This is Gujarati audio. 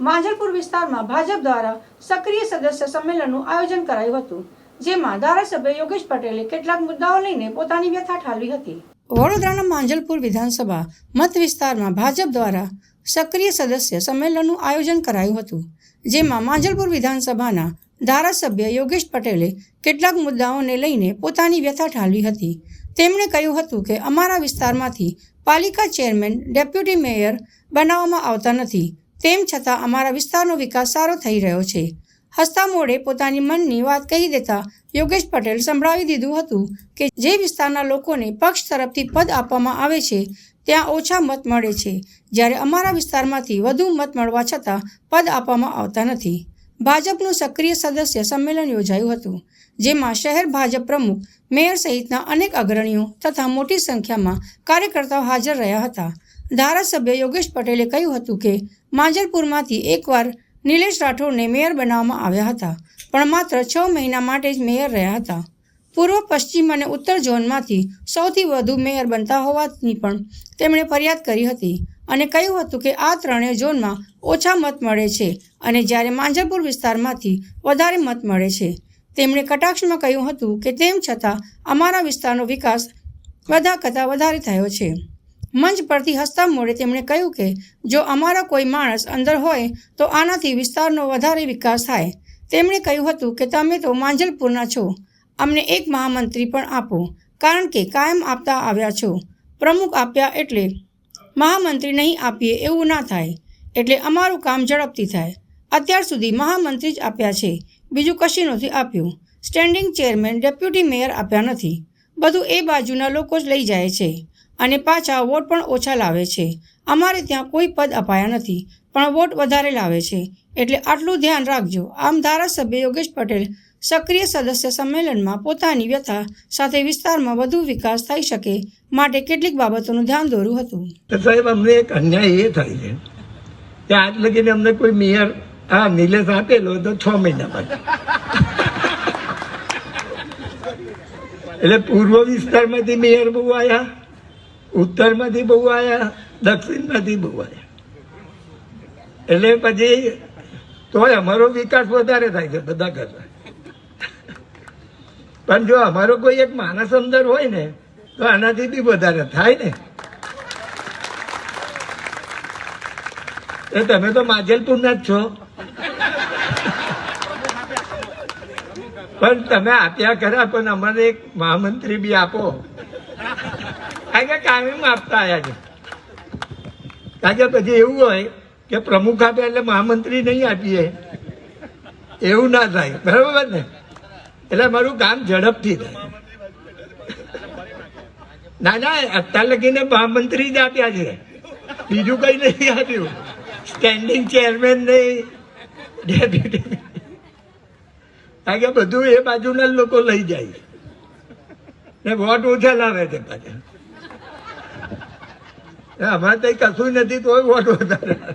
માંજલપુર વિસ્તારમાં ભાજપ દ્વારા સક્રિય સદસ્ય સંમેલનનું આયોજન કરાયું હતું, જેમાં ધારાસભ્ય યોગેશ પટેલે કેટલાક મુદ્દાઓ લઈને પોતાની વ્યથા ઠાલવી હતી. વડોદરાના માંજલપુર વિધાનસભા મત વિસ્તારમાં ભાજપ દ્વારા સક્રિય સદસ્ય સંમેલનનું આયોજન કરાયું હતું, જેમાં માંજલપુર વિધાનસભાના ધારાસભ્ય યોગેશ પટેલે કેટલાક મુદ્દાઓને લઈને પોતાની વ્યથા ઠાલવી હતી. તેમણે કહ્યું હતું કે અમારા વિસ્તારમાંથી પાલિકા ચેરમેન, ડેપ્યુટી મેયર બનાવવામાં આવતા નથી તેમ છતાં અમારા વિસ્તારનો વિકાસ સારો થઈ રહ્યો છે. હસતા મોડે પોતાની મનની વાત કહી દેતા યોગેશ પટેલ સંભળાવી દીધું હતું કે જે વિસ્તારના લોકોને પક્ષ તરફથી પદ આપવામાં આવે છે, ત્યાં ઓછા મત મળે છે. જ્યારે અમારા વિસ્તારમાંથી વધુ મત મળવા છતાં પદ આપવામાં આવતા નથી. ભાજપનું સક્રિય સદસ્ય સંમેલન યોજાયું હતું, જેમાં શહેર ભાજપ પ્રમુખ, મેયર સહિતના અનેક અગ્રણીઓ તથા મોટી સંખ્યામાં કાર્યકર્તાઓ હાજર રહ્યા હતા. ધારાસભ્ય યોગેશ પટેલે કહ્યું હતું કે, માંજલપુરમાંથી એકવાર નિલેશ રાઠોડને મેયર બનાવવામાં આવ્યા હતા, પણ માત્ર છ મહિના માટે જ મેયર રહ્યા હતા. પૂર્વ પશ્ચિમ અને ઉત્તર ઝોનમાંથી સૌથી વધુ મેયર બનતા હોવાની પણ તેમણે ફરિયાદ કરી હતી અને કહ્યું હતું કે, આ ત્રણેય ઝોનમાં ઓછા મત મળે છે અને જ્યારે માંજલપુર વિસ્તારમાંથી વધારે મત મળે છે. તેમણે કટાક્ષમાં કહ્યું હતું કે, તેમ છતાં અમારા વિસ્તારનો વિકાસ બધા કરતાં વધારે થયો છે. મંચ પરથી હસતા મોડે તેમણે કહ્યું કે, જો અમારા કોઈ માણસ અંદર હોય, તો આનાથી વિસ્તારનો વધારે વિકાસ થાય. તેમણે કહ્યું હતું કે, તમે તો માંજલપુરના છો. અમને એક મહામંત્રી પણ આપો, કારણ કે કાયમ આપતા આવ્યા છો. પ્રમુખ આપ્યા એટલે મહામંત્રી નહીં આપીએ એવું ના થાય, એટલે અમારું કામ ઝડપથી થાય. અત્યાર સુધી મહામંત્રી જ આપ્યા છે. બીજું કશું નથી આપ્યું. સ્ટેન્ડિંગ ચેરમેન, ડેપ્યુટી મેયર આપ્યા નથી. બધું એ બાજુના લોકો જ લઈ જાય છે. અને પાછા વોટ પણ ઓછા લાવે છે. અમારે ત્યાં કોઈ પદ અપાયા નથી, પણ વોટ વધારે લાવે છે. એટલે આટલું ધ્યાન રાખજો. આમ ધારાસભ્ય યોગેશ પટેલ સક્રિય સદસ્ય સંમેલનમાં પોતાની વ્યથા સાથે વિસ્તારમાં વધુ વિકાસ થઈ શકે માટે કેટલીક બાબતોનું ધ્યાન દોર્યું હતું. સાહેબ, અમને એક અન્યાય એ થાય છે કે આજ લગીને અમને કોઈ મેયર હા નિલેશ આપેલો તો છ મહિના પછી એટલે પૂર્વ વિસ્તારમાંથી મેયર બહુ આવ્યા ઉત્તરમાંથી બહુ આવ્યા દક્ષિણમાંથી બહુ આવ્યા એટલે પછી તોય અમારો વિકાસ વધારે થાય છે બધા કરતા. પણ જો અમારો કોઈ એક માણસ અંદર હોય ને, તો આનાથી બી વધારે થાય ને. એ તમે તો માજલપુરના જ છો. પણ તમે આપ્યા ખરા, પણ અમને એક મહામંત્રી બી આપો. કારણ કે કાયમ આપતા આવ્યા છે? કારણ કે પછી એવું હોય કે પ્રમુખ આપે એટલે મહામંત્રી નહીં આપીએ. એવું ના થાય. બરાબર ને? એટલે મારું કામ ઝડપથી થાય. ના ના, અત્યાર લગીને મહામંત્રી જ આપ્યા છે. બીજું કઈ નહીં આપ્યું. સ્ટેન્ડિંગ ચેરમેન નહીં ડેપ્યુટી કારણ કે બધું એ બાજુના લોકો લઈ જાય ને વોટ ઓછા લાવે છે પાછા. અમારે તો કશું નથી તોય વોટ વધારે.